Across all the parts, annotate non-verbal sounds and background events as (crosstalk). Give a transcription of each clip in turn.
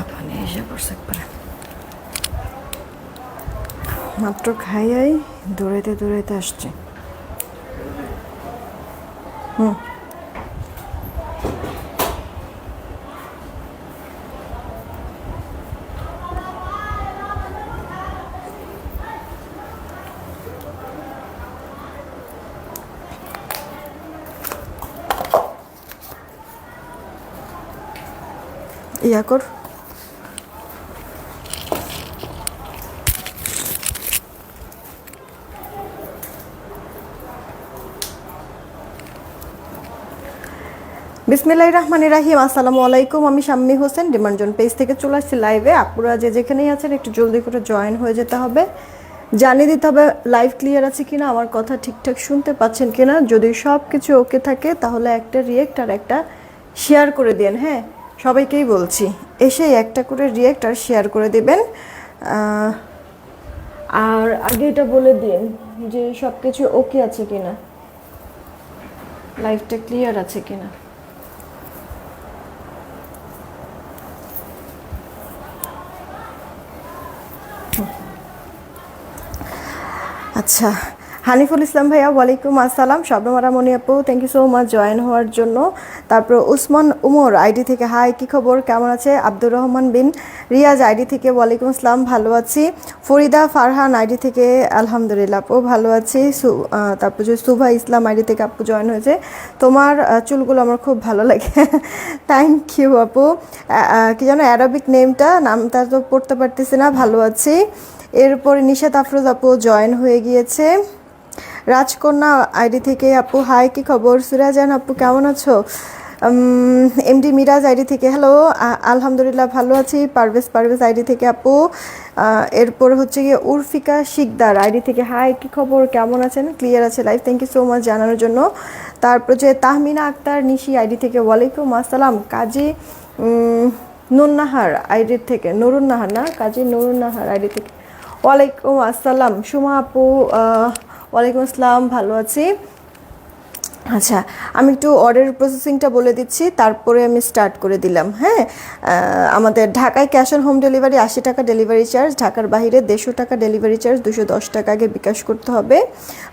আপনি এসে পড়ছে একবারে। মাত্র খাইয়াই দৌড়াইতে দৌড়াইতে আসছে। হুম। ইয়া কর বিসমিল্লাহির রহমানির রাহিম, আসসালামু আলাইকুম। আমি শাম্মী হোসেন, ডিমান্ডজন পেজ থেকে চলে আসছি লাইভে। আপুরা যে যেখানেই আছেন, একটু জলদি করে জয়েন হয়ে যেতে হবে। জানিয়ে দিতে হবে, লাইভ ক্লিয়ার আছে কিনা, আমার কথা ঠিকঠাক শুনতে পাচ্ছেন কিনা। যদি সব কিছু ওকে থাকে, তাহলে একটা রিয়েক্ট আর একটা শেয়ার করে দেন হ্যাঁ? সবাইকেই বলছি, এসেই একটা করে রিয়েক্ট আর শেয়ার করে দেবেন। আর আগে এটা বলে দিন যে সব কিছু ওকে আছে কিনা। লাইভটা ক্লিয়ার আছে কিনা। আচ্ছা হানিফুল ইসলাম ভাইয়া, ওয়ালাইকুম আসসালাম। শবনমারা মনি আপু thank you so much join হওয়ার জন্য। তারপর উসমান উমর আইডি থেকে হাই কি খবর? কেমন আছে? আব্দুর রহমান বিন রিয়াজ আইডি থেকে, ওয়ালাইকুম আসসালাম, ভালো আছি। ফরিদা ফারহান আইডি থেকে, আলহামদুলিল্লাহ আপু, ভালো আছি। তারপর যে সুভা ইসলাম আইডি থেকে আপু জয়েন হয়েছে। তোমার চুলগুলো আমার খুব ভালো লাগে। থ্যাংক ইউ আপু। কি যেন অ্যারাবিক নেমটা নামটা তো পড়তে পারতেছি না, ভালো আছি। এরপরে নিশাত আফরোজ আপু জয়েন হয়ে গিয়েছে। রাজকন্যা আইডি থেকে আপু, হাই, কি খবর? সুরাজান আপু, কেমন আছো? এমডি মিরাজ আইডি থেকে, হ্যালো আলহামদুলিল্লাহ, ভালো আছি। পারভেজ পারভেজ আইডি থেকে আপু এরপর হচ্ছে গিয়ে উর্ফিকা শিকদার আইডি থেকে, হাই, কি খবর? কেমন আছেন? ক্লিয়ার আছে live thank you so much জানানোর জন্য। তারপর যে তাহমিনা আক্তার, নিশি আইডি থেকে, ওয়ালাইকুম আসসালাম, কাজী নুন্নাহার আইডি থেকে, নুরুন্নাহার না, কাজী নুরুন্নাহার আইডি থেকে। ওয়ালাইকুম আসসালাম। সুমা আপু ওয়ালাইকুম আসসালাম ভালো আছি। আচ্ছা আমি একটু অর্ডার প্রসেসিংটা বলে দিচ্ছি তারপরে আমি স্টার্ট করে দিলাম হ্যাঁ? আমাদের ঢাকায় ক্যাশ অন হোম ডেলিভারি আশি টাকা ডেলিভারি চার্জ ঢাকার বাইরে দেড়শো টাকা ডেলিভারি চার্জ দুশো দশ টাকা আগে বিকাশ করতে হবে।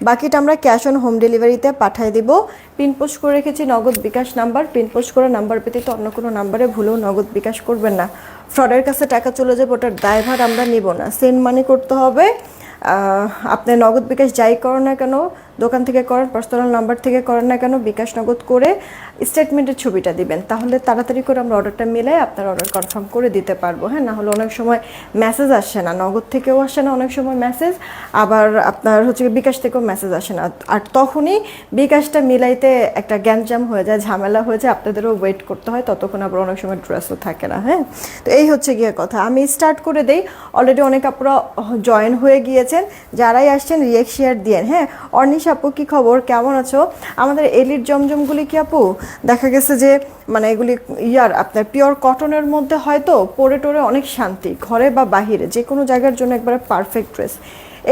বাকিটা আমরা ক্যাশ অন হোম ডেলিভারিতে পাঠিয়ে দিব। পিন পোস্ট করে রেখেছি Nagad bKash number. Pin post করা নাম্বার ব্যতীত অন্য কোনো নাম্বারে ভুলেও নগদ বিকাশ করবেন না। ফ্রডের কাছে টাকা চলে যাবে ওটার ড্রাইভার আমরা নিব না। সেন্ড মানি করতে হবে। আহ, আপনি নগদ বিকাশ যাই করেন না কেন দোকান থেকে করেন পার্সোনাল নাম্বার থেকে করেন না কেন, বিকাশ নগদ করে স্টেটমেন্টের ছবিটা দিবেন। তাহলে তাড়াতাড়ি করে আমরা অর্ডারটা মিলে আপনার অর্ডার কনফার্ম করে দিতে পারব। হ্যাঁ না হলে অনেক সময় মেসেজ আসে না। নগদ থেকেও আসে না অনেক সময় মেসেজ আবার আপনার হচ্ছে বিকাশ থেকেও মেসেজ আসে না। আর তখনই বিকাশটা মিলাইতে একটা গ্যাঞ্জাম হয়ে যায়, ঝামেলা হয়ে যায়, আপনাদেরও ওয়েট করতে হয়, ততক্ষণ আবার অনেক সময় ড্রেসও থাকে না। হ্যাঁ তো এই হচ্ছে গিয়ে কথা। আমি স্টার্ট করে দেই। অলরেডি অনেক আপনারা জয়েন হয়ে গিয়েছেন। যারাই আসছেন রিয়েক্ট শেয়ার দিয়েন। হ্যাঁ অর্নিশ আপু, কি খবর? কেমন আছো? আমাদের এলির জমজমগুলি কি আপু? দেখা গেছে যে মানে এগুলি ইয়ার, আপনার পিওর কটনের মধ্যে হয়তো পরে টোরে অনেক শান্তি, ঘরে বা বাহিরে, যে কোনো জায়গার জন্য একবারে পারফেক্ট ড্রেস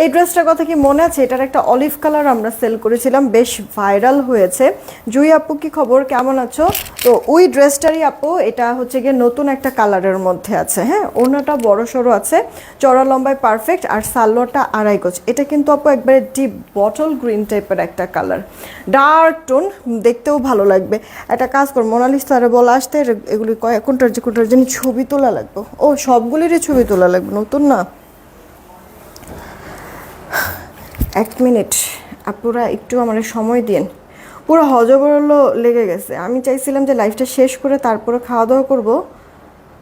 এই ড্রেসটার কথা কি মনে আছে? এটার একটা অলিভ কালার আমরা সেল করেছিলাম, বেশ ভাইরাল হয়েছে। জুই আপু, কি খবর? কেমন আছো? তো ওই ড্রেসটারই আপু, এটা হচ্ছে গিয়ে নতুন একটা কালারের মধ্যে আছে হ্যাঁ? ওনাটা বড় সড়ো আছে, চড়া লম্বায় পারফেক্ট আর সালোয়ারটা আড়াই গোছ এটা কিন্তু আপু একবারে ডিপ বটল গ্রিন টাইপের একটা কালার ডার্ক টোন দেখতেও ভালো লাগবে। একটা কাজ কর মোনালিস স্যারে বলা, আসতে এগুলি কোনটার যে কোনটার জন্য ছবি তোলা লাগবে। ও, সবগুলিরই ছবি তোলা লাগবে, নতুন না? এক মিনিট। আপুরা, একটু আমার সময় দিন পুরো হজবরল লেগে গেছে। আমি চাইছিলাম যে লাইফটা শেষ করে তারপরে খাওয়া দাওয়া করব।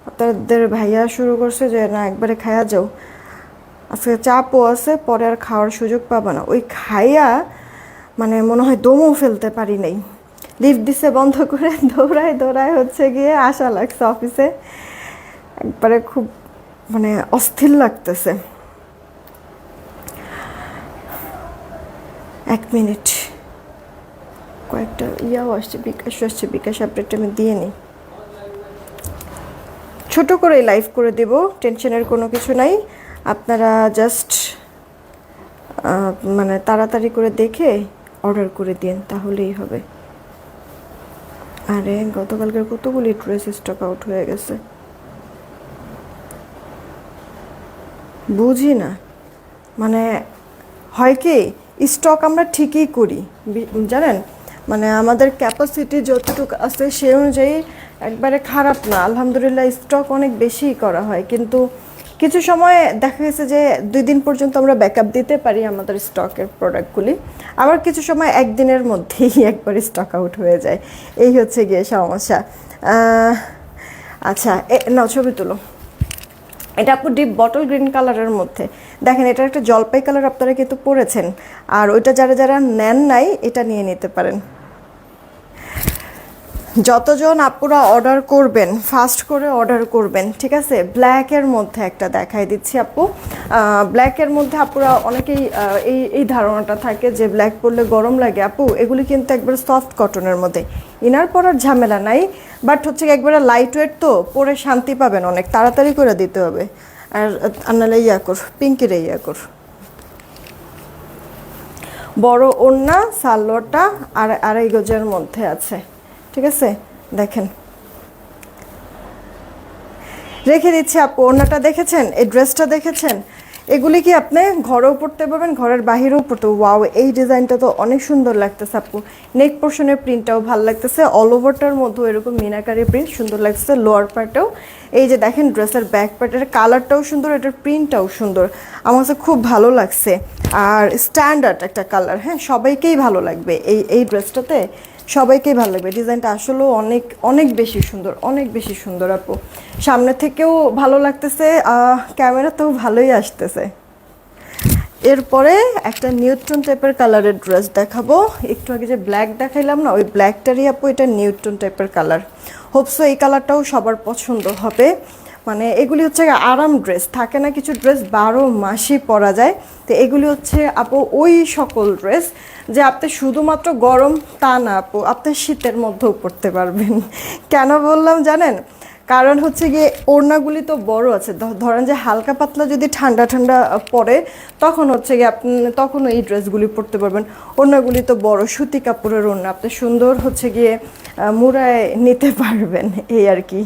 আপনাদের ভাইয়া শুরু করছে যে, না, একবারে খাইয়া যাও। আজকে চাপও আছে, পরে আর খাওয়ার সুযোগ পাবে না। ওই খাইয়া মানে মনে হয় দমও ফেলতে পারি নাই। লিফট দিছে বন্ধ করে (laughs) দৌড়ায় দৌড়ায় হচ্ছে গিয়ে আসা লাগছে অফিসে একবারে খুব মানে অস্থির লাগতেছে। এক মিনিট। কয়েকটা ইয়াও আসছে, বিকাশ আসছে, বিকাশ আপডেটটা আমি দিয়ে নিই। ছোট করে লাইভ করে দেব টেনশনের কোনো কিছু নাই। আপনারা জাস্ট মানে তাড়াতাড়ি করে দেখে অর্ডার করে দিন, তাহলেই হবে। আরে, গতকালকের কতগুলি ড্রেস স্টক আউট হয়ে গেছে? বুঝি না। মানে হয় কি স্টক আমরা ঠিকই করি। জানেন? মানে আমাদের ক্যাপাসিটি যতটুকু আছে সে অনুযায়ী একবারে খারাপ না। আলহামদুলিল্লাহ স্টক অনেক বেশি করা হয়। কিন্তু কিছু সময় দেখা গেছে যে দুই দিন পর্যন্ত আমরা ব্যাকআপ দিতে পারি আমাদের স্টকের প্রোডাক্টগুলি আবার কিছু সময় একদিনের মধ্যেই একবার স্টক আউট হয়ে যায়। এই হচ্ছে গিয়ে সমস্যা। আচ্ছা এ নাও ছবি তুলো। এটা আপু ডিপ বটল গ্রিন কালারের মধ্যে। দেখেন এটা একটা জলপাই কালার আপনারা কিন্তু পরেছেন। আর ওইটা যারা যারা নেন নাই, এটা নিয়ে নিতে পারেন। যতজন আপুরা অর্ডার করবেন ফাস্ট করে অর্ডার করবেন, ঠিক আছে? ব্ল্যাকের মধ্যে একটা দেখাই দিচ্ছি আপু। ব্ল্যাকের মধ্যে আপুরা অনেকেই এই এই ধারণাটা থাকে যে ব্ল্যাক পরলে গরম লাগে। আপু, এগুলি কিন্তু একবার সফট কটনের মধ্যে। ইনার পরার ঝামেলা নাই বাট হচ্ছে একবারে লাইট ওয়েট তো, পরে শান্তি পাবেন অনেক। তাড়াতাড়ি করে দিতে হবে। আর আনালে ইয়া কর, পিঙ্কিরে ইয়া কর। বড় ওড়না, সালোয়ারটা আর আড়াই গজের মধ্যে আছে, ঠিক আছে? দেখেন। রেখে দিচ্ছি আপু, ওড়নাটা দেখেছেন? এই ড্রেসটা দেখেছেন? এগুলি কি আপনি ঘরেও পড়তে পারবেন, ঘরের বাহিরেও পড়তে ওয়াও এই ডিজাইনটা তো অনেক সুন্দর লাগতেছে আপু। নেক পোর্শনের প্রিন্টটাও ভালো লাগতেছে। অল ওভারটার মধ্যেও এরকম মিনাকারি প্রিন্ট সুন্দর লাগতেছে। লোয়ার পার্টেও এই যে দেখেন ড্রেসের ব্যাক পার্টের কালারটাও সুন্দর, এটার প্রিন্টটাও সুন্দর। আমার কাছে খুব ভালো লাগছে। আর স্ট্যান্ডার্ড একটা কালার হ্যাঁ? সবাইকেই ভালো লাগবে এই এই ড্রেসটাতে সবাইকেই ভালো লাগবে। ডিজাইনটা আসলেও অনেক অনেক বেশি সুন্দর, অনেক বেশি সুন্দর আপু। সামনে থেকেও ভালো লাগতেছে ক্যামেরাতেও ভালোই আসতেছে। এরপরে একটা নিউট্রন টাইপের কালারের ড্রেস দেখাবো। একটু আগে যে ব্ল্যাক দেখাইলাম না, ওই ব্ল্যাকটারই আপু এটা নিউট্রন টাইপের কালার। হোপসো এই কালারটাও সবার পছন্দ হবে। মানে এগুলি হচ্ছে আরাম ড্রেস। থাকে না কিছু ড্রেস, বারো মাসই পরা যায়। তো এগুলি হচ্ছে আপু ওই সকল ড্রেস যে আপনি শুধুমাত্র গরম তা না আপু, আপনি শীতের মধ্যেও পরতে পারবেন। কেন বললাম জানেন? কারণ হচ্ছে গিয়ে ওড়নাগুলি তো বড় আছে। ধরেন যে হালকা পাতলা যদি ঠান্ডা ঠান্ডা পড়ে তখন হচ্ছে গিয়ে আপনি তখন এই ড্রেসগুলি পরতে পারবেন। ওড়নাগুলি তো বড়, সুতি কাপড়ের ওড়না। আপনি সুন্দর হচ্ছে গিয়ে মুড়ায় নিতে পারবেন, এই আর কি।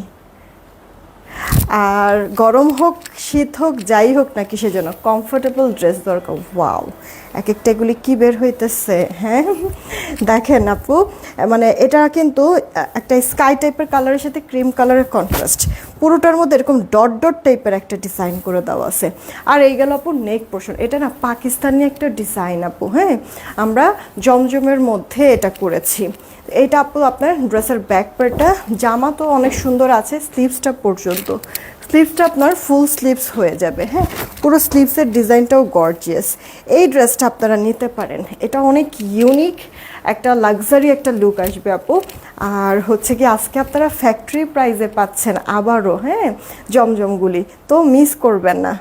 আর গরম হোক, শীত হোক, যাই হোক না কিসের জন্য কমফোর্টেবল ড্রেস দরকার। ওয়াও এক একটা এগুলি কী বের হইতেছে হ্যাঁ? দেখেন আপু মানে এটা কিন্তু একটা স্কাই টাইপের কালারের সাথে ক্রিম কালারের কন্ট্রাস্ট পুরোটার মধ্যে এরকম ডট ডট টাইপের একটা ডিজাইন করে দেওয়া আছে। আর এই গেল আপু নেক পোর্শন এটা না পাকিস্তানি একটা ডিজাইন আপু হ্যাঁ? আমরা জমজমের মধ্যে এটা করেছি। এইটা আপু আপনার ড্রেসের ব্যাক পার্টটা। জামা তো অনেক সুন্দর আছে স্লিভসটা পর্যন্ত। স্লিভসটা আপনার ফুল স্লিভস হয়ে যাবে হ্যাঁ? পুরো স্লিভসের ডিজাইনটাও গর্জিয়াস এই ড্রেসটা আপনারা নিতে পারেন। এটা অনেক ইউনিক একটা লাক্সারি একটা লুক আসবে আপু। আর হচ্ছে কি, আজকে আপনারা ফ্যাক্টরি প্রাইজে পাচ্ছেন আবারও হ্যাঁ? জমজমগুলি তো মিস করবেন না।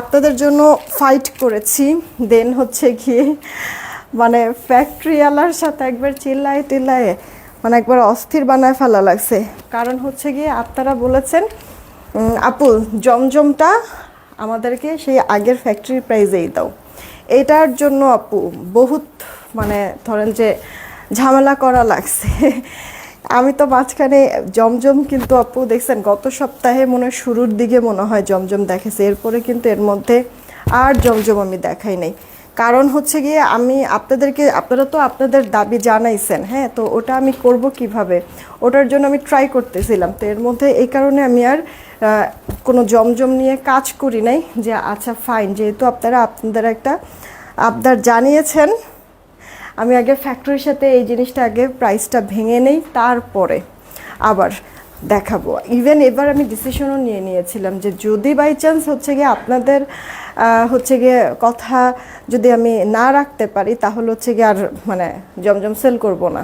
আপনাদের জন্য ফাইট করেছি। দেন হচ্ছে গিয়ে মানে ফ্যাক্টরিওয়ালার সাথে একবার চিল্লায় টিল্লায় মানে একবার অস্থির বানায় ফেলা লাগছে। কারণ হচ্ছে গিয়ে আপনারা বলেছেন আপু, জমজমটা আমাদেরকে সেই আগের ফ্যাক্টরির প্রাইজেই দাও। এটার জন্য আপু বহুত মানে ধরেন যে ঝামেলা করা লাগছে। আমি তো মাঝখানে জমজম কিন্তু আপু দেখছেন, গত সপ্তাহে মনে শুরুর দিকে মনে হয় জমজম দেখেছে, এরপরে কিন্তু এর মধ্যে আর জমজম আমি দেখাই নাই। কারণ হচ্ছে গিয়ে আমি আপনাদেরকে, আপনারা তো আপনাদের দাবি জানাইছেন হ্যাঁ? তো ওটা আমি করব কীভাবে? ওটার জন্য আমি ট্রাই করতেছিলাম। তো এর মধ্যে এই কারণে আমি আর কোনো জমজম নিয়ে কাজ করি নাই যে আচ্ছা ফাইন যেহেতু আপনারা আপনাদের একটা আবদার জানিয়েছেন, আমি আগে ফ্যাক্টরির সাথে এই জিনিসটা আগে প্রাইসটা ভেঙে নেই, তারপরে আবার দেখাবো। ইভেন এবার আমি ডিসিশনও নিয়ে নিয়েছিলাম যে যদি বাই চান্স হচ্ছে গিয়ে আপনাদের হচ্ছে গিয়ে কথা যদি আমি না রাখতে পারি, তাহলে হচ্ছে গিয়ে আর মানে জমজম সেল করব না।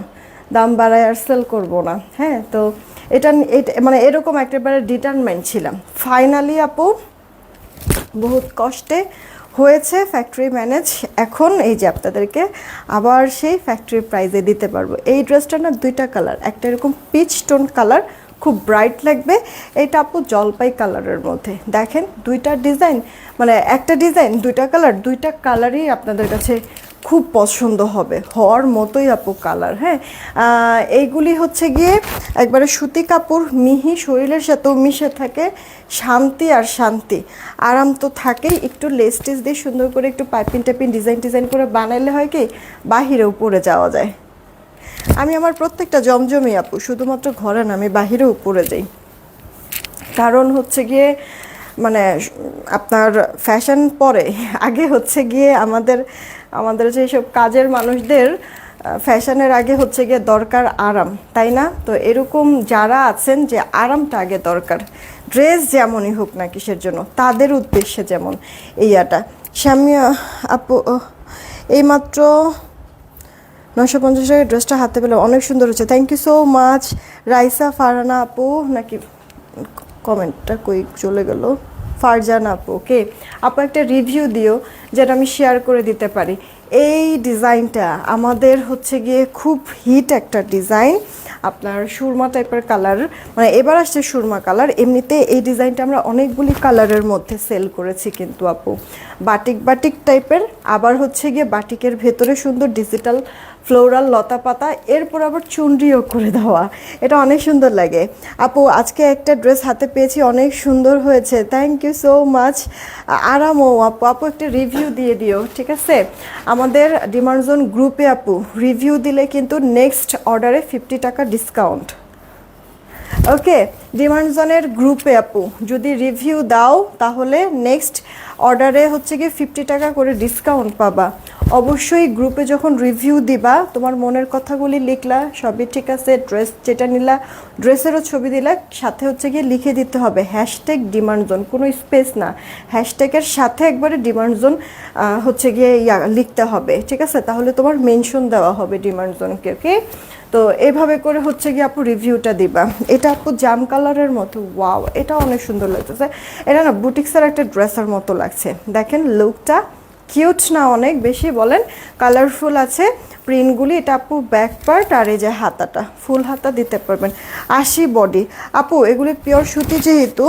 দাম বাড়ায় আর সেল করব না। হ্যাঁ তো এটা মানে এরকম একেবারে ডিটারমেন্ট ছিলাম। ফাইনালি আপু, বহুত কষ্টে হয়েছে ফ্যাক্টরি ম্যানেজ এখন এই যে আপনাদেরকে আবার সেই ফ্যাক্টরি প্রাইজে দিতে পারব। এই ড্রেসটা না দুইটা কালার একটা এরকম পিচ টোন কালার খুব ব্রাইট লাগবে। এইটা আপু জলপাই কালারের মধ্যে। দেখেন, দুইটা ডিজাইন মানে একটা ডিজাইন দুইটা কালার দুইটা কালারই আপনাদের কাছে খুব পছন্দ হবে। হওয়ার মতোই আপু কালার হ্যাঁ? এইগুলি হচ্ছে গিয়ে একবারে সুতি কাপড়, মিহি শরীরের সাথেও মিশে থাকে, শান্তি আর শান্তি। আরাম তো থাকেই, একটু লেস টেস দিয়ে সুন্দর করে একটু পাইপিন টাইপিং ডিজাইন ডিজাইন করে বানাইলে হয় কি, বাহিরেও পরে যাওয়া যায়। আমি আমার প্রত্যেকটা জমজমি আপু, শুধুমাত্র ঘরে না, আমি বাহিরেও পরে যাই। কারণ হচ্ছে গিয়ে মানে আপনার ফ্যাশন পরে, আগে হচ্ছে গিয়ে আমাদের আমাদের যেসব কাজের মানুষদের ফ্যাশনের আগে হচ্ছে গিয়ে দরকার আরাম, তাই না? তো এরকম যারা আছেন যে আরামটা আগে দরকার ড্রেস যেমনই হোক না কিসের জন্য, তাদের উদ্দেশ্যে যেমন ইয়াটা। স্বামী আপু এইমাত্র নশো পঞ্চাশ টাকার ড্রেসটা হাতে পেলে অনেক সুন্দর হচ্ছে। Thank you so much Raisa Farana আপু, নাকি কমেন্টটা কই চলে গেল? ফারজান আপু ওকে আপু, একটা রিভিউ দিও, যেটা আমি শেয়ার করে দিতে পারি। এই ডিজাইনটা আমাদের হচ্ছে গিয়ে খুব হিট একটা ডিজাইন। আপনার সুরমা টাইপের কালার মানে এবার আসছে সুরমা কালার এমনিতে এই ডিজাইনটা আমরা অনেকগুলি কালারের মধ্যে সেল করেছি কিন্তু আপু। বাটিক বাটিক টাইপের আবার হচ্ছে গিয়ে বাটিকের ভেতরে সুন্দর ডিজিটাল ফ্লোরাল লতা পাতা, এরপর আবার চুনরিও করে দেওয়া। এটা অনেক সুন্দর লাগে। আপু, আজকে একটা ড্রেস হাতে পেয়েছি, অনেক সুন্দর হয়েছে। থ্যাংক ইউ সো মাচ আরামও আপু আপু একটা রিভিউ দিয়ে দিও, ঠিক আছে? আমাদের ডিমার্জন গ্রুপে আপু রিভিউ দিলে কিন্তু নেক্সট অর্ডারে ফিফটি টাকা ডিসকাউন্ট ওকে ডিমান্ড জোনের গ্রুপে আপু, যদি রিভিউ দাও, তাহলে নেক্সট অর্ডারে হচ্ছে গিয়ে ফিফটি টাকা করে ডিসকাউন্ট পাবা। অবশ্যই গ্রুপে যখন রিভিউ দিবা, তোমার মনের কথাগুলি লিখলা, সবই ঠিক আছে ড্রেস যেটা নিলা ড্রেসেরও ছবি দিলা, সাথে হচ্ছে গিয়ে লিখে দিতে হবে হ্যাশট্যাগ ডিমান্ড জোন কোনো স্পেস না হ্যাশট্যাগের সাথে একবারে ডিমান্ড জোন হচ্ছে গিয়ে ইয়া, লিখতে হবে, ঠিক আছে? তাহলে তোমার মেনশন দেওয়া হবে ডিমান্ড জোনকে ওকে তো এইভাবে করে হচ্ছে গিয়ে আপু রিভিউটা দিবা। এটা আপু জাম কালারের মতো ওয়াও এটা অনেক সুন্দর লাগতেছে। এটা না বুটিক্সের একটা ড্রেসের মতো লাগছে। দেখেন লুকটা কিউট না অনেক, বেশি বলেন। কালারফুল আছে। প্রিন্টগুলি এটা আপু ব্যাক পার্ট আর এই যে হাতাটা ফুল হাতা দিতে পারবেন। আশি বডি আপু, এগুলি পিওর সুতি যেহেতু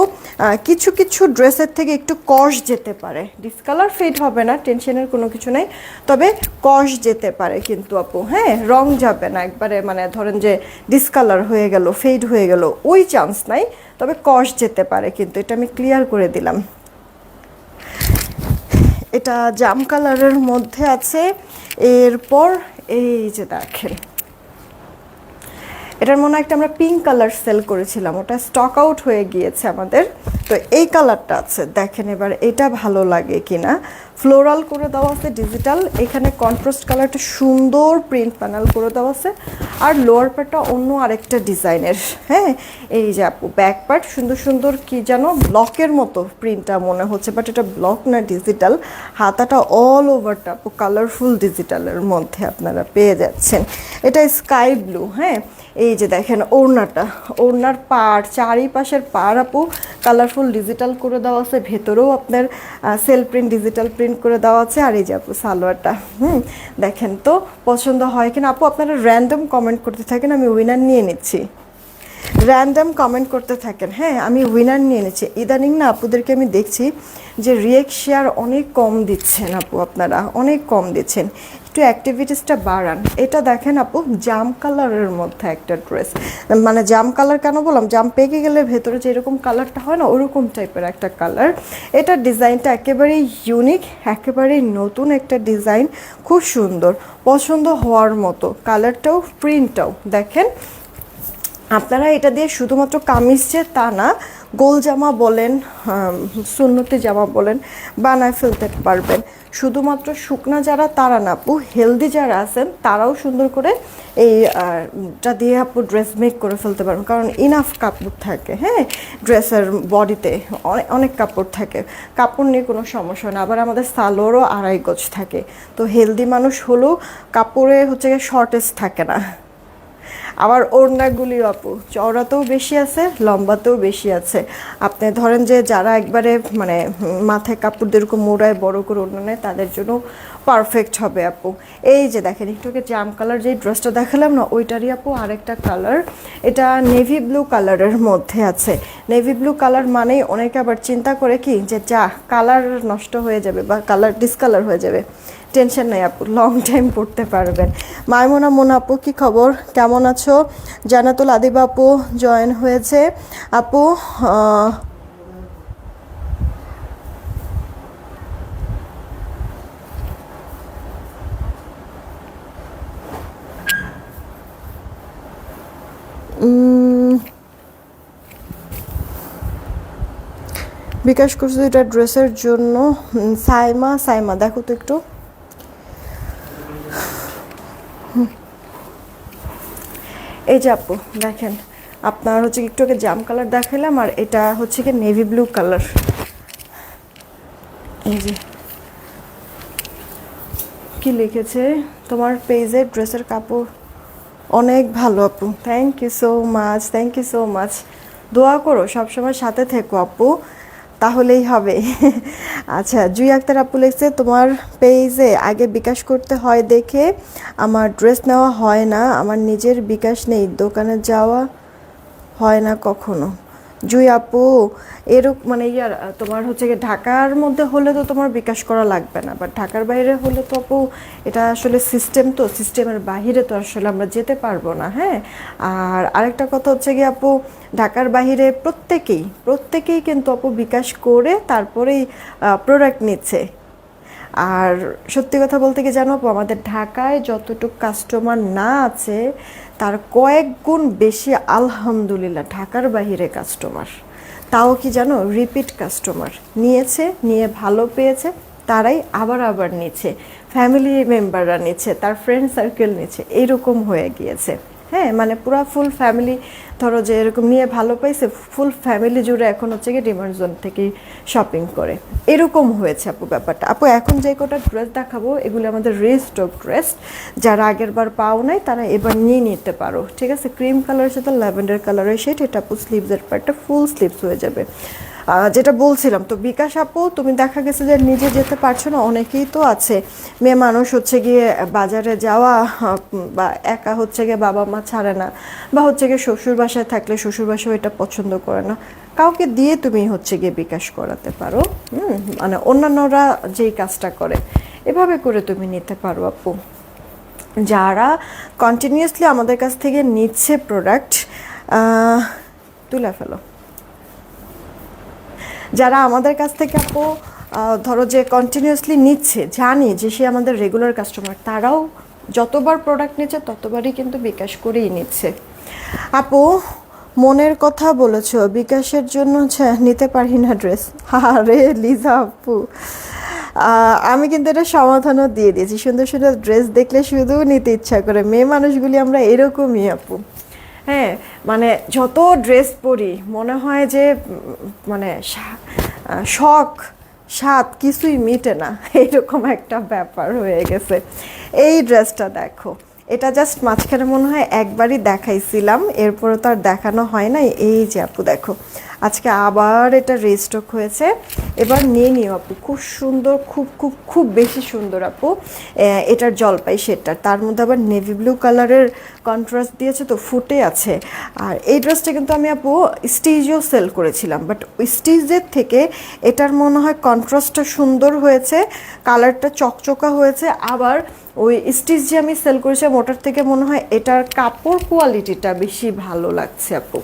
কিছু কিছু ড্রেসের থেকে একটু কষ যেতে পারে। ডিসকালার ফেড হবে না টেনশনের কোনো কিছু নেই। তবে কষ যেতে পারে কিন্তু আপু হ্যাঁ? রং যাবে না, একবারে মানে ধরেন যে ডিসকালার হয়ে গেল ফেড হয়ে গেল, ওই চান্স নাই। তবে কষ যেতে পারে কিন্তু, এটা আমি ক্লিয়ার করে দিলাম। এটা জাম কালারের মধ্যে আছে। এরপর এই যে দেখেন। এটার মনে হয় একটা আমরা পিঙ্ক কালার সেল করেছিলাম, ওটা স্টক আউট হয়ে গিয়েছে আমাদের। তো এই কালারটা আছে, দেখেন এবার এটা ভালো লাগে কিনা। ফ্লোরাল করে দেওয়া আছে ডিজিটাল এখানে কন্ট্রাস্ট কালারটা সুন্দর প্রিন্ট প্যানেল করে দেওয়া আছে। আর লোয়ার পার্টটা অন্য আরেকটা ডিজাইনের। হ্যাঁ এই যে আপু ব্যাক পার্ট সুন্দর সুন্দর কি যেন ব্লকের মতো প্রিন্টটা মনে হচ্ছে বাট এটা ব্লক না ডিজিটাল হাতাটা অল ওভারটা আপু কালারফুল ডিজিটালের মধ্যে আপনারা পেয়ে যাচ্ছেন। এটা স্কাই ব্লু হ্যাঁ। এই যে দেখেন ওড়নাটা, ওড়নার পাড়, চারিপাশের পাড় আপু কালারফুল ডিজিটাল করে দেওয়া আছে, ভেতরেও আপনার সেল প্রিন্ট ডিজিটাল প্রিন্ট করে দেওয়া আছে, আর এই যে আপু সালোয়ারটা, হুম, দেখেন তো পছন্দ হয় কিনা? আপু আপনারা র্যান্ডম কমেন্ট করতে থাকেন, আমি উইনার নিয়ে নিচ্ছি। র্যান্ডম কমেন্ট করতে থাকেন হ্যাঁ আমি উইনার নিয়ে নিচ্ছি। ইদানিং না আপুদেরকে আমি দেখছি যে রিয়েক্ট শেয়ার অনেক কম দিচ্ছেন আপু আপনারা, অনেক কম দিচ্ছেন। একটু অ্যাক্টিভিটিসটা বাড়ান। এটা দেখেন আপু, জাম কালারের মধ্যে একটা ড্রেস মানে জাম কালার কেন বললাম? জাম পেকে গেলে ভেতরে যেরকম কালারটা হয় না, ওরকম টাইপের একটা কালার। এটার ডিজাইনটা একেবারেই ইউনিক একেবারেই নতুন একটা ডিজাইন। খুব সুন্দর, পছন্দ হওয়ার মতো। কালারটাও প্রিন্টটাও দেখেন, আপনারা এটা দিয়ে শুধুমাত্র কামিজ যে তা না, গোল জামা বলেন সুন্নতি জামা বলেন, বানায় ফেলতে পারবেন। শুধুমাত্র শুকনা যারা তারা না। আপু হেলদি যারা আছেন তারাও সুন্দর করে এই আহ, টা দিয়ে আপু ড্রেস মেক করে ফেলতে পারবেন। কারণ ইনাফ কাপড় থাকে হ্যাঁ? ড্রেসের বডিতে অনেক কাপড় থাকে। কাপড় নিয়ে কোনো সমস্যা না। আবার আমাদের সালোয়ারও আড়াই গজ থাকে। তো হেলদি মানুষ হলেও কাপড়ে হচ্ছে শর্টেজ থাকে না। আবার ওড়নাগুলি আপু, চওড়াতেও বেশি আছে, লম্বাতেও বেশি আছে। আপনি ধরেন যে যারা একবারে মানে মাথায় কাপড় দিয়ে এরকম মোড়ায় বড় করে ওড়না নেয়, তাদের জন্য পারফেক্ট হবে, আপু। এই যে দেখেন, একটু আগে জাম কালার যে ড্রেসটা দেখালাম না, ওইটারই আপু আরেকটা কালার এটা নেভি ব্লু কালারের মধ্যে আছে। নেভি ব্লু কালার মানেই অনেকে আবার চিন্তা করে কি, যে যা কালার নষ্ট হয়ে যাবে বা কালার ডিসকালার হয়ে যাবে। টেনশন নাই আপু লং টাইম পড়তে পারবেন। মায়মোনা মোনা আপু, কী খবর? কেমন আছো? জানাতুল আদিবা আপু জয়েন হয়েছে। আপু বিকাশ করছে এটা ড্রেসের জন্য। সাইমা সাইমা, দেখো তো একটু। এই যে আপু, দেখেন, আপনার হচ্ছে একটু আগে জাম কালার দেখালাম আর এটা হচ্ছে কি নেভি ব্লু কালার। এই যে, কি লিখেছে? তোমার পেজে ড্রেসের কাপড় অনেক ভালো আপু। Thank you so much thank you so much দোয়া করো, সবসময় সাথে থেকো আপু, তাহলেই হবে। আচ্ছা জুই আক্তার আপু লিখছে, তোমার পেজে আগে বিকাশ করতে হয় দেখে আমার ড্রেস নেওয়া হয় না, আমার নিজের বিকাশ নেই, দোকানে যাওয়া হয় না কখনো। জুই আপু এরকম মানে ইয়ার তোমার হচ্ছে গিয়ে ঢাকার মধ্যে হলে তো তোমার বিকাশ করা লাগবে না বাট ঢাকার বাইরে হলে তো আপু, এটা আসলে সিস্টেম তো সিস্টেমের বাইরে তো আসলে আমরা যেতে পারব না হ্যাঁ? আর আরেকটা কথা হচ্ছে গিয়ে আপু, ঢাকার বাইরে প্রত্যেকেই প্রত্যেকেই কিন্তু আপু বিকাশ করে তারপরেই প্রোডাক্ট নিচ্ছে। আর সত্যি কথা বলতে কি জানো আমাদের ঢাকায় যতটুকু কাস্টমার না আছে তার কয়েক গুণ বেশি আলহামদুলিল্লাহ ঢাকার বাহিরে কাস্টমার তাও কি জানো রিপিট কাস্টমার নিয়েছে, নিয়ে ভালো পেয়েছে, তারাই আবার আবার নিচ্ছে। ফ্যামিলি মেম্বাররা নিচ্ছে, তার ফ্রেন্ড সার্কেল নিচ্ছে। এরকম হয়ে গিয়েছে। হ্যাঁ মানে পুরো ফুল ফ্যামিলি ধরো যে এরকম নিয়ে ভালো পাইছে ফুল ফ্যামিলি জুড়ে এখন হচ্ছে কি ডিমান্ড জোন থেকেই শপিং করে। এরকম হয়েছে আপু ব্যাপারটা। আপু, এখন যে কটা ড্রেস দেখাবো, এগুলো আমাদের রেস্টক ড্রেস যারা আগের বার পাও নাই, তারা এবার নিয়ে নিতে পারো, ঠিক আছে? ক্রিম কালারের সাথে ল্যাভেন্ডার কালারের শেড এটা আপু স্লিভসের পার্টটা ফুল স্লিভস হয়ে যাবে। যেটা বলছিলাম, তো বিকাশ আপু, তুমি দেখা গেছে যে নিজে যেতে পারছ না, অনেকেই তো আছে। মেয়ে মানুষ হচ্ছে গিয়ে বাজারে যাওয়া, বা একা হচ্ছে গিয়ে বাবা মা ছাড়ে না, বা হচ্ছে গিয়ে শ্বশুর বাসায় থাকলে শ্বশুর বাসাও এটা পছন্দ করে না। কাউকে দিয়ে তুমি হচ্ছে গিয়ে বিকাশ করাতে পারো, হুম? মানে অন্যান্যরা যেই কাজটা করে, এভাবে করে তুমি নিতে পারো আপু। যারা কন্টিনিউয়াসলি আমাদের কাছ থেকে নিচ্ছে প্রোডাক্ট তুলে ফেলো। যারা আমাদের কাছ থেকে, আপু ধরো যে কন্টিনিউয়াসলি নিচ্ছে, জানি যে সে আমাদের রেগুলার কাস্টমার তারাও যতবার প্রোডাক্ট নিচ্ছে, ততবারই কিন্তু বিকাশ করেই নিচ্ছে। আপু, মনের কথা বলেছ, বিকাশের জন্য নিতে পারি না ড্রেস আরে লিজা আপু আমি কিন্তু এটা সমাধানও দিয়ে দিয়েছি। সুন্দর সুন্দর ড্রেস দেখলে শুধু নিতে ইচ্ছা করে, মেয়ে মানুষগুলি আমরা এরকমই, আপু। হ্যাঁ মানে যত ড্রেস পরি, মনে হয় যে মানে শখ, স্বাদ কিছুই মিটে না। (laughs) এরকম একটা ব্যাপার হয়ে গেছে। এই ড্রেসটা দেখো, এটা জাস্ট মাঝখানে মনে হয় একবারই দেখাইছিলাম এরপরে তো আর দেখানো হয় নাই। এই যে আপু, দেখো আজকে আবার এটা রেস্টক হয়েছে। এবার নিয়ে নিও আপু, খুব সুন্দর, খুব খুব খুব বেশি সুন্দর আপু এটার জলপাই শেডটা তার মধ্যে আবার নেভি ব্লু কালারের কন্ট্রাস্ট দিয়েছে তো, ফুটে আছে। আর এই ড্রেসটা কিন্তু আমি আপু স্টিজও সেল করেছিলাম বাট স্টিজের থেকে এটার মনে হয় কন্ট্রাস্টটা সুন্দর হয়েছে কালারটা চকচকা হয়েছে। আবার ওই স্টিচ যে আমি সেল করেছিলাম, ওটার থেকে মনে হয় এটার কাপড় কোয়ালিটিটা বেশি ভালো লাগছে আপু।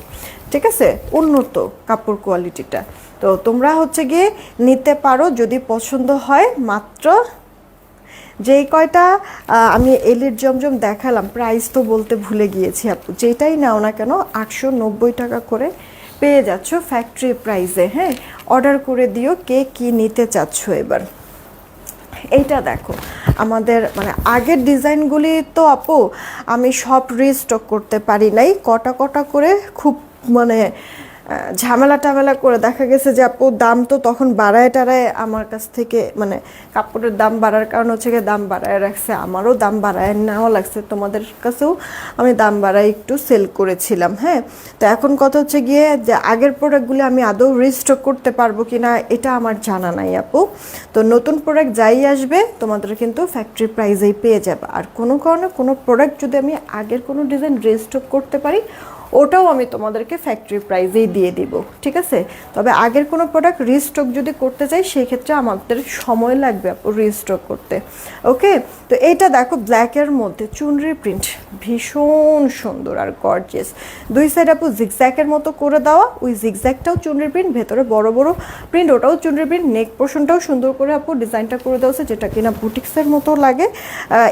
ঠিক আছে? উন্নত কাপড় কোয়ালিটিটা তো তোমরা হচ্ছে গিয়ে নিতে পারো যদি পছন্দ হয় মাত্র। যেই কয়টা আমি এলির জমজম দেখালাম প্রাইস তো বলতে ভুলে গিয়েছি আপু। যেটাই নাও না কেন, আটশো নব্বই টাকা করে পেয়ে যাচ্ছ ফ্যাক্টরি প্রাইসে হ্যাঁ? অর্ডার করে দিও কে কি নিতে চাচ্ছ এবার। এইটা দেখো, আমাদের মানে আগের ডিজাইনগুলি তো আপু, আমি সব রিস্টক করতে পারি নাই। কটা কটা করে খুব মানে ঝামেলা টামেলা করে দেখা গেছে যে, আপু, দাম তো তখন বাড়ায় টাড়ায় আমার কাছ থেকে মানে কাপড়ের দাম বাড়ার কারণ হচ্ছে গিয়ে দাম বাড়ায় রাখছে। আমারও দাম বাড়ায় নেওয়া লাগছে। তোমাদের কাছেও আমি দাম বাড়ায় একটু সেল করেছিলাম। হ্যাঁ তো এখন কথা হচ্ছে গিয়ে যে, আগের প্রোডাক্টগুলি আমি আদৌ রিস্টক করতে পারব কি না এটা আমার জানা নাই আপু। তো নতুন প্রোডাক্ট যাই আসবে, তোমাদের কিন্তু ফ্যাক্টরি প্রাইজেই পেয়ে যাবে। আর কোনো কারণে কোনো প্রোডাক্ট যদি আমি আগের কোনো ডিজাইন রিস্টক করতে পারি ওটাও আমি তোমাদেরকে ফ্যাক্টরি প্রাইজেই দিয়ে দিব, ঠিক আছে? তবে আগের কোনো প্রোডাক্ট রিস্টক যদি করতে চাই সেই ক্ষেত্রে আমাদের সময় লাগবে রিস্টক করতে ওকে তো এইটা দেখো ব্ল্যাকের মধ্যে চুনরি প্রিন্ট ভীষণ সুন্দর আর গর্জিয়াস দুই সাইড আপু জিগজ্যাকের মতো করে দেওয়া, ওই জিগজ্যাকটাও চুনরি প্রিন্ট ভেতরে বড় বড় প্রিন্ট ওটাও চুনরি প্রিন্ট নেক পোর্শনটাও সুন্দর করে আপু ডিজাইনটা করে দেওয়া হয়েছে, যেটা কিনা বুটিক্সের মতো লাগে।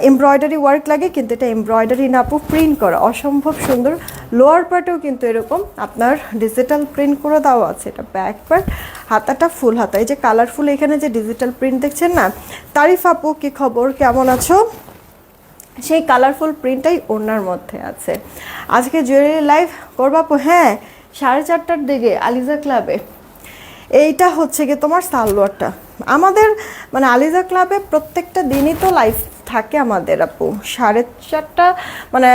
এমব্রয়ডারি ওয়ার্ক লাগে, কিন্তু এটা এমব্রয়ডারি না আপু প্রিন্ট করা, অসম্ভব সুন্দর লোয়ার পার্টেও কিন্তু এরকম আপনার ডিজিটাল প্রিন্ট করে দেওয়া আছে। এটা ব্যাক পার্ট হাতাটা ফুল হাতা। এই যে কালারফুল এখানে যে ডিজিটাল প্রিন্ট দেখছেন না, তারিফ আপু, কি খবর? কেমন আছো? সেই কালারফুল প্রিন্টটাই ওনার মধ্যে আছে। আজকে জুয়েলারি লাইভ করবাপু হ্যাঁ সাড়ে চারটার দিকে আলিজা ক্লাবে এইটা হচ্ছে গিয়ে তোমার সালোয়ারটা। আমাদের মানে আলিজা ক্লাবে প্রত্যেকটা দিনই তো লাইভ থাকে আমাদের আপু। সাড়ে চারটা মানে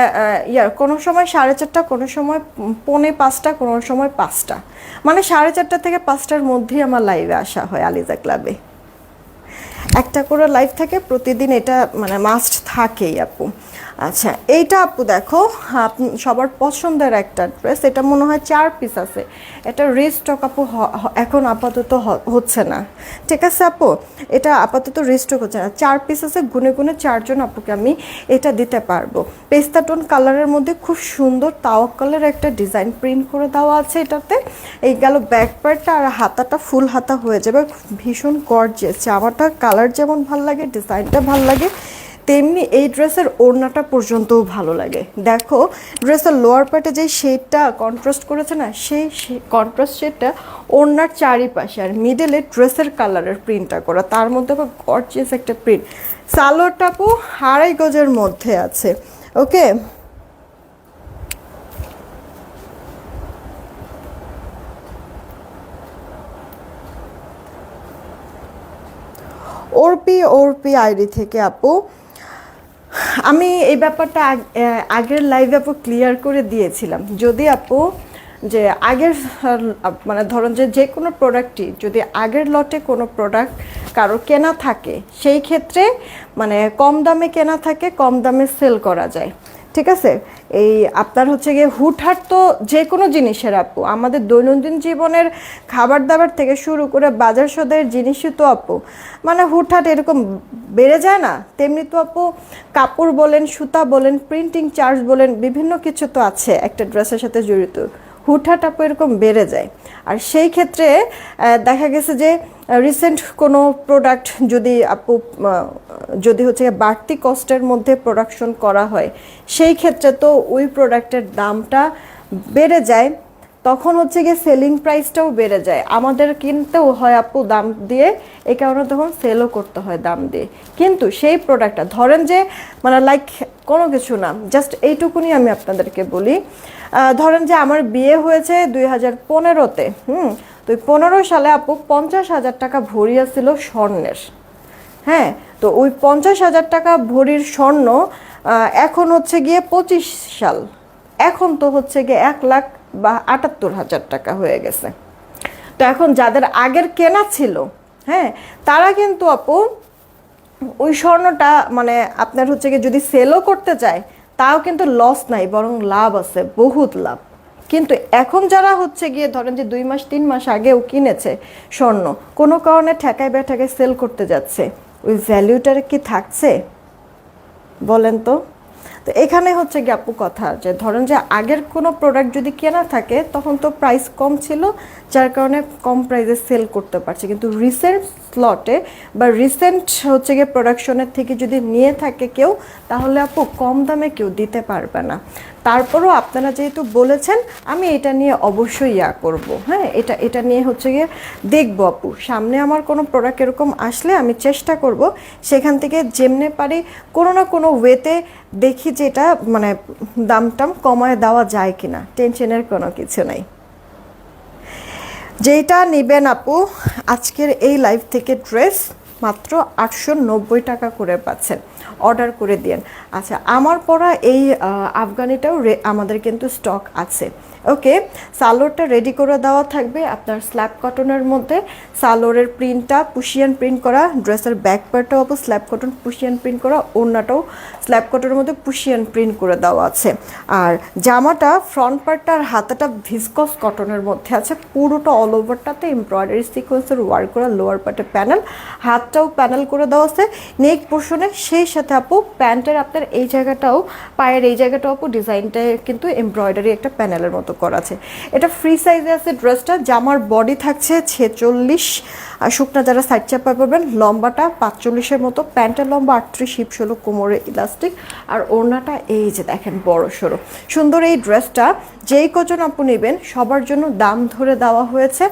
ইয়ার কোনো সময় সাড়ে চারটা, কোনো সময় পৌনে পাঁচটা, কোনো সময় পাঁচটা। মানে সাড়ে চারটা থেকে পাঁচটার মধ্যেই আমার লাইভে আসা হয় আলিজা ক্লাবে। একটা করে লাইভ থাকে, প্রতিদিন এটা মানে মাস্ট থাকেই আপু। আচ্ছা এইটা আপু দেখো, আপনি সবার পছন্দের একটা ড্রেস এটা মনে হয় চার পিস আছে। এটা রিস্টক আপু এখন আপাতত হচ্ছে না। ঠিক আছে আপু? এটা আপাতত রিস্টক হচ্ছে না। চার পিস আছে, গুনে গুনে চারজন আপুকে আমি এটা দিতে পারব। পেস্তা টোন কালারের মধ্যে খুব সুন্দর তাওয়াক্কালের একটা ডিজাইন প্রিন্ট করে দেওয়া আছে এটাতে। এই গেল ব্যাক পার্টটা আর হাতাটা ফুল হাতা হয়ে যাবে। ভীষণ গর্জিয়াস জামাটা কালার যেমন ভালো লাগে ডিজাইনটা ভালো লাগে। তেমনি এই ড্রেসের ওড়নাটা পর্যন্তও ভালো লাগে। দেখো, ড্রেসের লোয়ার পার্টে যে শেডটা কন্ট্রাস্ট করেছে না, সেই কন্ট্রাস্ট শেডটা ওড়নার চারিপাশে আর মিডলে ড্রেসের কালারের প্রিন্টটা করা। তার মধ্যে আবার গর্জিয়াস একটা প্রিন্ট সালোয়ারটা আপু আড়াই গজের মধ্যে আছে, ওকে? ওরপি ওরপি আইডি থেকে আপু আমি এই ব্যাপারটা আগ- আগের লাইভে আপু ক্লিয়ার করে দিয়েছিলাম। যদি আপু যে আগের মানে ধরুন যে যে কোনো প্রোডাক্টই যদি আগের লটে কোনো প্রোডাক্ট কারও কেনা থাকে, সেই ক্ষেত্রে মানে কম দামে কেনা থাকে, কম দামে সেল করা যায়। ঠিক আছে? এই আপনার হচ্ছে গিয়ে হুটহাট তো যে কোনো জিনিসের আপু। আমাদের দৈনন্দিন জীবনের খাবার দাবার থেকে শুরু করে বাজার সদের জিনিসই তো আপু। মানে হুটহাট এরকম বেড়ে যায় না? তেমনি তো আপু কাপড় বলেন, সুতা বলেন প্রিন্টিং চার্জ বলেন, বিভিন্ন কিছু তো আছে একটা ড্রেসের সাথে জড়িত। হুটহাট আপু এরকম বেড়ে যায়। আর সেই ক্ষেত্রে দেখা গেছে যে রিসেন্ট কোনো প্রোডাক্ট যদি আপু যদি হচ্ছে বাড়তি কস্টের মধ্যে প্রোডাকশন করা হয়, সেই ক্ষেত্রে তো ওই প্রোডাক্টের দামটা বেড়ে যায়। তখন হচ্ছে গিয়ে সেলিং প্রাইসটাও বেড়ে যায়। আমাদের কিনতেও হয় আপু দাম দিয়ে এই কারণে তখন সেলও করতে হয় দাম দিয়ে। কিন্তু সেই প্রোডাক্টটা ধরেন যে মানে লাইক কোনো কিছু না জাস্ট এইটুকুনি আমি আপনাদেরকে বলি। ধরেন যে আমার বিয়ে হয়েছে দুই হাজার পনেরোতে, হুম? তো পনেরো সালে আপু পঞ্চাশ হাজার টাকা ভরিয়া ছিল স্বর্ণের। হ্যাঁ? তো ওই পঞ্চাশ হাজার টাকা ভরির স্বর্ণ এখন হচ্ছে গিয়ে পঁচিশ সাল। এখন তো হচ্ছে গিয়ে এক লাখ বা আটাত্তর হাজার টাকা হয়ে গেছে। তো এখন যাদের আগের কেনা ছিল হ্যাঁ তারা কিন্তু আপু, ওই স্বর্ণটা মানে আপনার হচ্ছে গিয়ে যদি সেলও করতে চায়, তাও কিন্তু লস নাই, বরং লাভ আছে, বহুত লাভ। কিন্তু এখন যারা হচ্ছে গিয়ে ধরেন যে দুই মাস, তিন মাস আগেও কিনেছে স্বর্ণ, কোনো কারণে ঠেকায় বেঠাকে সেল করতে যাচ্ছে, ওই ভ্যালুটার কি থাকছে? বলেন তো। তো এখানে হচ্ছে কি আপু কথা যে ধরেন যে আগের কোনো প্রোডাক্ট যদি কেনা থাকে, তখন তো প্রাইস কম ছিল, যার কারণে কম প্রাইসে সেল করতে পারছে। কিন্তু রিসেন্ট স্লটে বা রিসেন্ট হচ্ছে গিয়ে প্রোডাকশনের থেকে যদি নিয়ে থাকে কেউ, তাহলে আপু কম দামে কেউ দিতে পারবে না। তারপরও আপনারা যেহেতু বলেছেন, আমি এটা নিয়ে অবশ্যই ইয়া করব হ্যাঁ? এটা এটা নিয়ে হচ্ছে গিয়ে দেখব আপু। সামনে আমার কোনো প্রোডাক্ট এরকম আসলে আমি চেষ্টা করব, সেখান থেকে যেমনে পারি কোনো না কোনো ওয়েতে দেখি যে এটা মানে দাম টাম কমায় দেওয়া যায় কিনা। টেনশনের কোনো কিছু নাই। যেটা নেবেন আপু আজকের এই লাইভ থেকে ড্রেস মাত্র আটশো নব্বই টাকা করে পাচ্ছেন। অর্ডার করে দিন। আচ্ছা আমার পরা এই আফগানিটাও আমাদের কিন্তু স্টক আছে। ওকে, সালোয়ারটা রেডি করে দেওয়া থাকবে আপনার স্ল্যাব কটনের মধ্যে। সালোয়ারের প্রিন্টটা পুশিয়ান প্রিন্ট করা ড্রেসের ব্যাক পার্টটাও আবার স্ল্যাব কটন পুশিয়ান প্রিন্ট করা, ওড়নাটাও স্ল্যাব কটনের মধ্যে পুশিয়ান প্রিন্ট করে দেওয়া আছে। আর জামাটা ফ্রন্ট পার্টটা আর হাতাটা ভিসকস কটনের মধ্যে আছে, পুরোটা অল ওভারটাতে এমব্রয়ডারি সিকোয়েন্সের ওয়ার্ক করা লোয়ার পার্টে প্যানেল হাতটাও প্যানেল করে দেওয়া আছে। নেক পোর্শনে সেই সাথে আপু, প্যান্টের আপনার এই জায়গাটাও, পায়ের এই জায়গাটাও আপু, ডিজাইনটা কিন্তু এমব্রয়ডারি একটা প্যানেলের মতো করা আছে। এটা ফ্রি সাইজে আছে ড্রেসটা, জামার বডি থাকছে ছেচল্লিশ, আর শুকনা যারা সাইড চাপা পাবেন লম্বাটা পাঁচচল্লিশের মতো, প্যান্টের লম্বা আটত্রিশ, হিপ ষোলো, কোমরে ইলাস্টিক, আর ওড়নাটা এই যে দেখেন বড় সড়ো সুন্দর এই ড্রেসটা যেই কজন আপু নেবেন, সবার জন্য দাম ধরে দেওয়া হয়েছে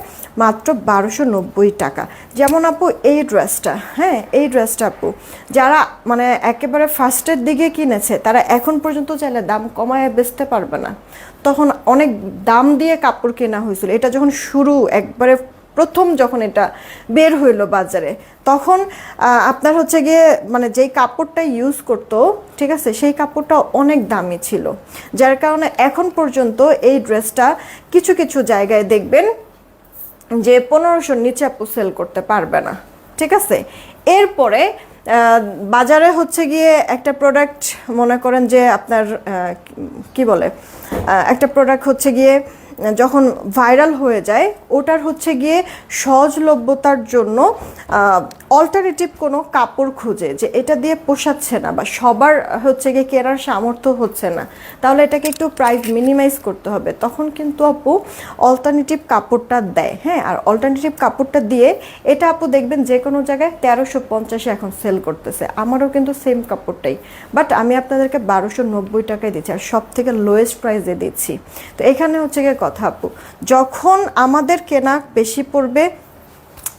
মাত্র বারোশো নব্বই টাকা। যেমন আপু এই ড্রেসটা হ্যাঁ এই ড্রেসটা আপু, যারা মানে একেবারে ফার্স্টের দিকে কিনেছে, তারা এখন পর্যন্ত চাইলে দাম কমায় বেচতে পারবে না। তখন অনেক দাম দিয়ে কাপড় কেনা হয়েছিল। এটা যখন শুরু, একবারে প্রথম যখন এটা বের হইল বাজারে, তখন আপনার হচ্ছে গিয়ে মানে যেই কাপড়টা ইউজ করতো, ঠিক আছে, সেই কাপড়টা অনেক দামি ছিল। যার কারণে এখন পর্যন্ত এই ড্রেসটা কিছু কিছু জায়গায় দেখবেন যে পনেরোশোর নিচে আপু সেল করতে পারবে না। ঠিক আছে? এরপরে বাজারে হচ্ছে গিয়ে একটা প্রোডাক্ট মনে করেন যে আপনার কি বলে একটা প্রোডাক্ট হচ্ছে গিয়ে যখন ভাইরাল হয়ে যায়, ওটার হচ্ছে গিয়ে সহজলভ্যতার জন্য অল্টারনেটিভ কোনো কাপড় খুঁজে যে এটা দিয়ে পোষাচ্ছে না বা সবার হচ্ছে গিয়ে কেনার সামর্থ্য হচ্ছে না। তাহলে এটাকে একটু প্রাইস মিনিমাইজ করতে হবে। তখন কিন্তু আপু অল্টারনেটিভ কাপড়টা দেয়। হ্যাঁ আর অল্টারনেটিভ কাপড়টা দিয়ে এটা আপু দেখবেন যে কোনো জায়গায় তেরোশো পঞ্চাশে এখন সেল করতেছে। আমারও কিন্তু সেম কাপড়টাই। বাট আমি আপনাদেরকে বারোশো নব্বই টাকায় দিচ্ছি আর সব থেকে লোয়েস্ট প্রাইসে দিচ্ছি। তো এখানে হচ্ছে গিয়ে কথা, আপু। যখন আমাদের কেনা বেশি পড়বে,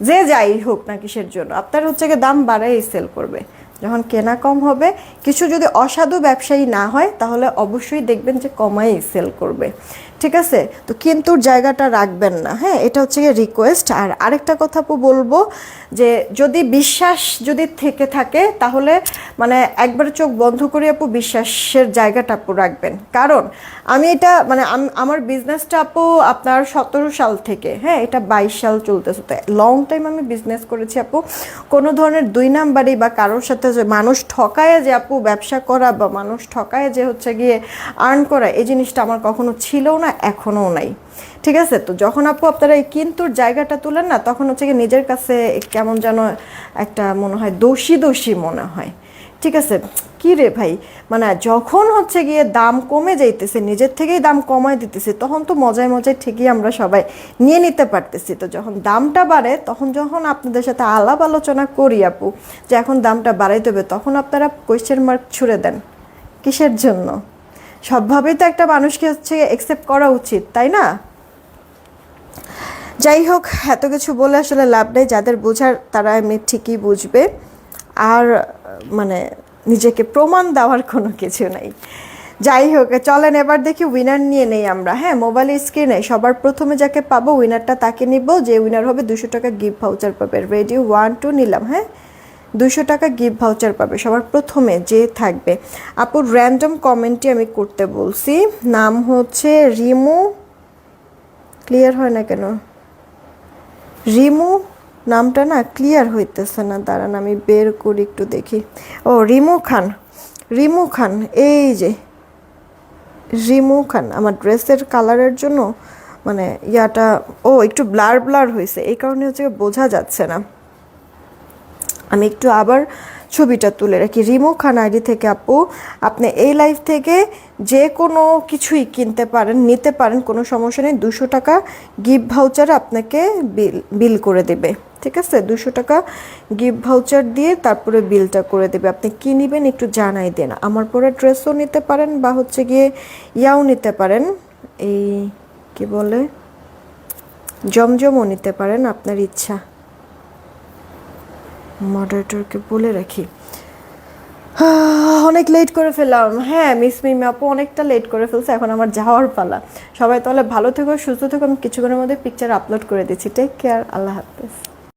যে যাই হোক না কিসের জন্য, আপনার হচ্ছে গিয়ে দাম বাড়াই সেল করবে। যখন কেনা কম হবে, কিছু যদি অসাধু ব্যবসায়ী না হয়, তাহলে অবশ্যই দেখবেন যে কমাই সেল করবে। ঠিক আছে? তো কিন্তু জায়গাটা রাখবেন না হ্যাঁ? এটা হচ্ছে গিয়ে রিকোয়েস্ট আর আরেকটা কথা আপু বলব যে, যদি বিশ্বাস যদি থেকে থাকে, তাহলে মানে একবার চোখ বন্ধ করে আপু বিশ্বাসের জায়গাটা আপু রাখবেন। কারণ আমি এটা মানে আম- আমার বিজনেসটা আপু আপনার সতেরো সাল থেকে হ্যাঁ? এটা বাইশ সাল চলতেছে। তো লং টাইম আমি বিজনেস করেছি আপু। কোনো ধরনের দুই নাম্বারই বা কারোর সাথে যে মানুষ ঠকায় যে আপু ব্যবসা করা বা মানুষ ঠকায় যে হচ্ছে গিয়ে আর্ন করা, এই জিনিসটা আমার কখনো ছিল না। এখনও নাই। ঠিক আছে? তো যখন আপু আপনারা এই কিন্তুর জায়গাটা তুলেন না, তখন হচ্ছে গিয়ে নিজের কাছে কেমন যেন একটা মনে হয় দোষী দোষী মনে হয়। ঠিক আছে? কি রে ভাই? মানে যখন হচ্ছে গিয়ে দাম কমে যাইতেছে, নিজের থেকেই দাম কমায় দিতেছে, তখন তো মজায় মজায় ঠিকই আমরা সবাই নিয়ে নিতে পারতেছি। তো যখন দামটা বাড়ে, তখন যখন আপনাদের সাথে আলাপ আলোচনা করি আপু, যে এখন দামটা বাড়াই দেবে তখন আপনারা কোয়েশ্চেন মার্ক ছুড়ে দেন। কিসের জন্য? সবভাবেই তো একটা মানুষকে হচ্ছে একসেপ্ট করা উচিত, তাই না? যাই হোক, এত কিছু বলে আসলে লাভ নেই, যাদের বোঝার তারা এমনি ঠিকই বুঝবে। আর মানে নিজেকে প্রমাণ দেওয়ার কোনো কিছু নাই। যাই হোক, চলেন, এবার দেখি উইনার নিয়ে নেই আমরা। হ্যাঁ মোবাইল স্ক্রিনে সবার প্রথমে যাকে পাবো উইনারটা তাকে নিব, যে উইনার হবে দুশো টাকা গিফট ভাউচার পাবে। রেডি ওয়ান টু নিলাম হ্যাঁ? দুশো টাকা গিফট ভাউচার পাবে, সবার প্রথমে যে থাকবে। আপুর র্যান্ডম কমেন্টই আমি করতে বলছি। নাম হচ্ছে রিমু ক্লিয়ার হয় না কেন? রিমু, নামটা না ক্লিয়ার হইতেছে না, দাঁড়ান আমি বের করি একটু দেখি। ও, রিমু খান রিমু খান, এই যে। রিমু খান, আমার ড্রেসের কালারের জন্য মানে ইয়াটা, ও, একটু ব্লার ব্লার হয়েছে এই কারণে হচ্ছে বোঝা যাচ্ছে না। আমি একটু আবার ছবিটা তুলে রাখি। রিমু খান আইডি থেকে, আপু, আপনি এই লাইফ থেকে যে কোনো কিছুই কিনতে পারেন, নিতে পারেন, কোনো সমস্যা নেই। দুশো টাকা গিফট ভাউচার আপনাকে বিল বিল করে দেবে, ঠিক আছে? দুশো টাকা গিফট ভাউচার দিয়ে তারপরে বিলটা করে দেবে। আপনি কী নেবেন একটু জানাই দেন। আমার পরে ড্রেসও নিতে পারেন বা হচ্ছে গিয়ে ইয়াও নিতে পারেন। এই কি বলে? জমজমও নিতে পারেন আপনার ইচ্ছা। মডারেটরকে বলে রাখি। অনেক লেট করে ফেললাম। হ্যাঁ মিস মিমি আপু অনেকটা লেট করে ফেলছে, এখন আমার যাওয়ার পালা। সবাই তাহলে ভালো থেকো, সুস্থ থেকো, আমি কিছুক্ষণের মধ্যে পিকচার আপলোড করে দিচ্ছি। টেক কেয়ার আল্লাহ হাফেজ।